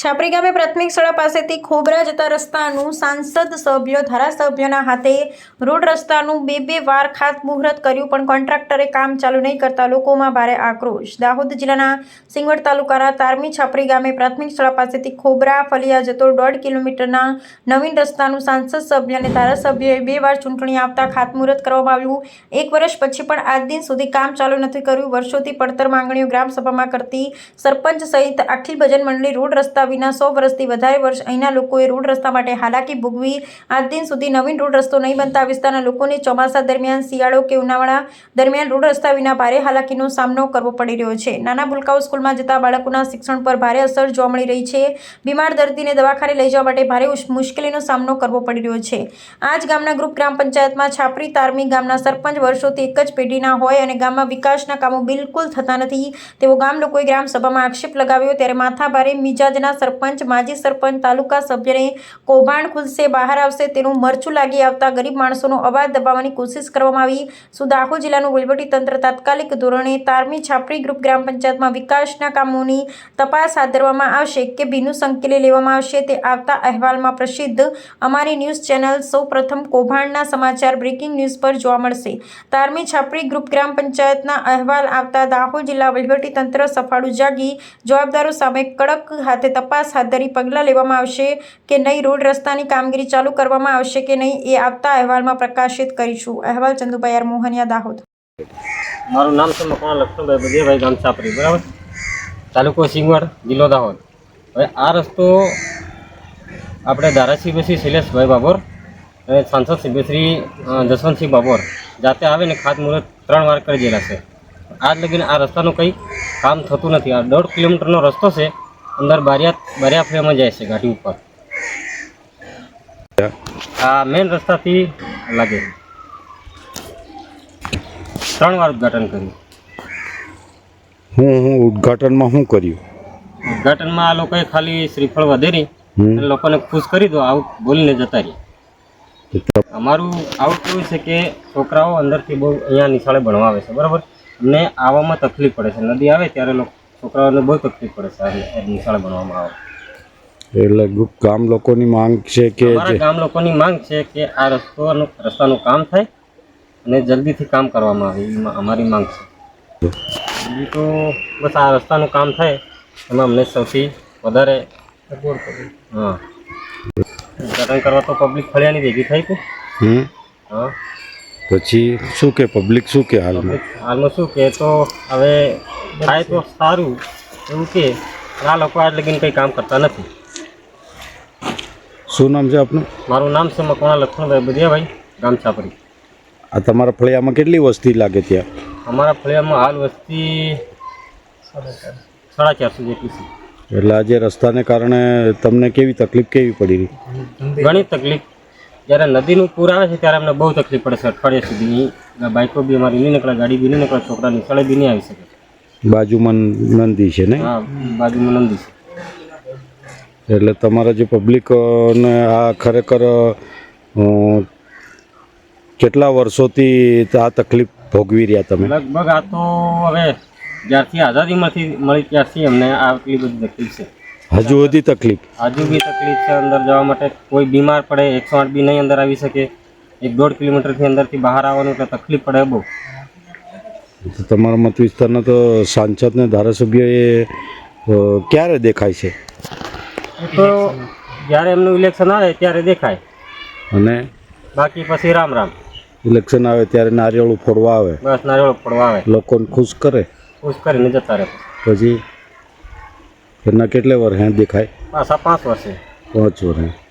છાપરી ગામે પ્રાથમિક શાળા પાસેથી ખોબરા જતા રસ્તાનું સાંસદ સભ્યો, ધારાસભ્યોના હાથે રોડ રસ્તાનું બે બે વાર ખાતમુહૂર્ત કર્યું, પણ કોન્ટ્રાક્ટરે કામ ચાલુ નહીં કરતા લોકોમાં ભારે આક્રોશ. દાહોદ જિલ્લાના સિંગવડ તાલુકાના તારમી છાપરી ગામે પ્રાથમિક શાળા પાસેથી ખોબરા ફલિયા જતો દોઢ કિલોમીટરના નવીન રસ્તાનું સાંસદ સભ્ય અને ધારાસભ્યોએ બે વાર ચૂંટણી આવતા ખાતમુહૂર્ત કરવામાં આવ્યું. એક વર્ષ પછી પણ આજ દિન સુધી કામ ચાલુ નથી કર્યું. વર્ષોથી પડતર માંગણીઓ ગ્રામસભામાં કરતી સરપંચ સહિત અખિલ ભજન મંડળી રોડ રસ્તા વિના સો વર્ષથી વધારે વર્ષ અહીંના લોકોએ રોડ રસ્તા માટે હાલાકી ભોગવી. આજ દિન સુધી નવીન રોડ રસ્તો નહીં બનતા વિસ્તારના લોકોને ચોમાસા દરમિયાન શિયાળો કે ઉનાળા દરમિયાન રોડ રસ્તા વિના ભારે હાલાકીનો સામનો કરવો પડી રહ્યો છે. નાના ભૂલકાઓ સ્કૂલમાં જતા બાળકોના શિક્ષણ પર ભારે અસર જોવા મળી રહી છે. બીમાર દર્દીને દવાખાને લઈ જવા માટે ભારે મુશ્કેલીનો સામનો કરવો પડી રહ્યો છે. આજ ગામના ગ્રુપ ગ્રામ પંચાયતમાં છાપરી તારમી ગામના સરપંચ વર્ષોથી એક જ પેઢીના હોય અને ગામમાં વિકાસના કામો બિલકુલ થતા નથી. તેવો ગામ લોકોએ ગ્રામસભામાં આક્ષેપ લગાવ્યો, ત્યારે માથાભારે મિજાજના સરપંચ, માજી સરપંચ, તાલુકા સભ્યને કૌભાંડ ખુલશે, બહાર આવશે, તેનું મરચું લાગી આવતા ગરીબ માણસોનો અવાજ દબાવવાની કોશિશ કરવામાં આવી. શું દાહોદ જિલ્લાનું તંત્ર તાત્કાલિક ધોરણે તારમી છાપરી ગ્રુપ ગ્રામ પંચાયતમાં વિકાસના કામોની તપાસ હાથ ધરવામાં આવશે કે ભીનું સંકેલી લેવામાં આવશે તે આવતા અહેવાલમાં પ્રસિદ્ધ. અમારી ન્યૂઝ ચેનલ સૌ પ્રથમ કૌભાંડના સમાચાર બ્રેકિંગ ન્યૂઝ પર જોવા મળશે. તારમી છાપરી ગ્રુપ ગ્રામ પંચાયતના અહેવાલ આવતા દાહોદ જિલ્લા તંત્ર સફાળું જાગી. જવાબદારો સામે કડક હાથે તપાસ હાથ ધરી પગલાં લેવામાં આવશે કે નહીં, રોડ રસ્તાની કામગીરી ચાલુ કરવામાં આવશે કે નહીં, એ આવતા અહેવાલમાં પ્રકાશિત કરીશું. અહેવાલ ચંદુભાઈ આર મોહનિયા, દાહોદ. મારું નામ છે મકવાણા લક્ષ્મણભાઈ બધિયાભાઈ ગામ છાપરી બરાબર? તાલુકો સિંગવડ, જિલ્લો દાહોદ. હવે આ રસ્તો આપણે ધારાસભ્ય શ્રી શૈલેષભાઈ બાબોર અને સાંસદ સભ્ય શ્રી જસવંતસિંહ બાબોર જાતે આવે ને ખાતમુહૂર્ત ત્રણ વાર કરી દેલા છે. આજ લગીને આ રસ્તાનું કંઈ કામ થતું નથી. આ દોઢ કિલોમીટરનો રસ્તો છે. અંદર બારિયા બારિયા ફ્રેમમાં જાય છે ગાડી ઉપર. આ મેઇન રસ્તાથી લાગે ત્રણ વાર ઉદ્ઘાટન કર્યું. હું હું ઉદ્ઘાટનમાં શું કર્યું? ઉદ્ઘાટનમાં આ લોકોએ ખાલી શ્રીફળ વધેરી લોકોને ખુશ કરી દો આવું બોલીને જતા રહી. અમારું આવું કેવું છે કે છોકરાઓ અંદરથી બહુ અહીંયા નિશાળે ભણવા આવે છે બરાબર? અમને આવવામાં તકલીફ પડે છે. નદી આવે ત્યારે લોકો છોકરાઓને બહુ તકલીફ પડે છે આ નિશાળે ભણવામાં આવે. એટલે ગામ લોકોની માંગ છે કે ગામ લોકોની માંગ છે કે આ રસ્તોનું રસ્તાનું કામ થાય અને જલ્દીથી કામ કરવામાં આવે એમાં અમારી માંગ છે. બીજું તો બસ આ રસ્તાનું કામ થાય એમાં અમને સૌથી વધારે હા. ઉદઘાટન કરવા તો પબ્લિક ફળિયાની ભેગી થઈ હતી. હા. પછી શું કે પબ્લિક શું કે હાલમાં? હાલમાં શું કે તો હવે થાય તો સારું. એવું કે આ લોકો આજ લગીને કંઈ કામ કરતા નથી. શું નામ છે આપનું? મારું નામ છે મકવાણા લક્ષ્મણભાઈ બધિયાભાઈ ગામ છાપરી. આ તમારા ફળિયામાં કેટલી વસ્તી લાગે ત્યાં? અમારા ફળિયામાં હાલ વસ્તી સાડા ચારસો જેટલી છે. એટલે આજે રસ્તાને કારણે તમને કેવી તકલીફ કેવી પડી? રહી ઘણી તકલીફ જ્યારે નદીનું પૂર આવે છે ત્યારે અમને બહુ તકલીફ પડે છે. અઠવાડિયા સુધી બાઇકો બી અમારી નહીં નીકળે ગાડી બી નહીં નીકળે છોકરા નિશાળે બી નહીં આવી શકે. બાજુમાં નંદી છે ને? હા બાજુમાં નંદી છે. એટલે તમારા જે પબ્લિક ને આ ખરેખર કેટલા વર્ષોથી આ તકલીફ ભોગવી રહ્યા તમે? લગભગ આ તો હવે જ્યારથી આઝાદીમાંથી મળી ત્યારથી અમને આટલી બધી તકલીફ છે. હજુ સુધી તકલીફ. હજુ બી તકલીફ છે અંદર જવા માટે. કોઈ બીમાર પડે એકસો આઠ બી નહીં અંદર આવી શકે. એક દોઢ કિલોમીટરથી અંદરથી બહાર આવવાનું એટલે તકલીફ પડે બહુ. તમારા મત વિસ્તારના તો સાંસદ ને ધારાસભ્ય એ ક્યારે દેખાય છે? તો જ્યારે એમનું ઇલેક્શન આવે ત્યારે દેખાય. અને? બાકી પછી રામ રામ. ઇલેક્શન આવે ત્યારે નારિયેળું ફોડવા આવે. બસ નારિયેળ ફોડવા આવે. લોકોને ખુશ કરે? ખુશ કરીને જતા રહે. પછી? એના કેટલે વાર હે દેખાય? પાછા પાંચ વર્ષે. પાંચ વર્ષે